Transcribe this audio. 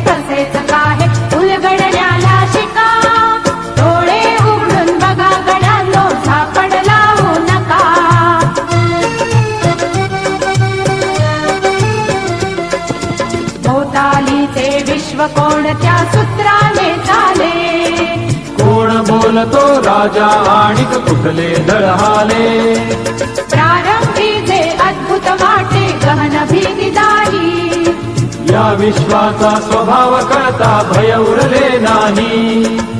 तसेच काहे? उलगडण्याला लावू नका. भोतालीचे विश्व कोणत्या सूत्राने चाले? कोण बोलतो राजा आणि कुठले दळहाले? या विश्वाचा स्वभाव कळता भय उरले नाही.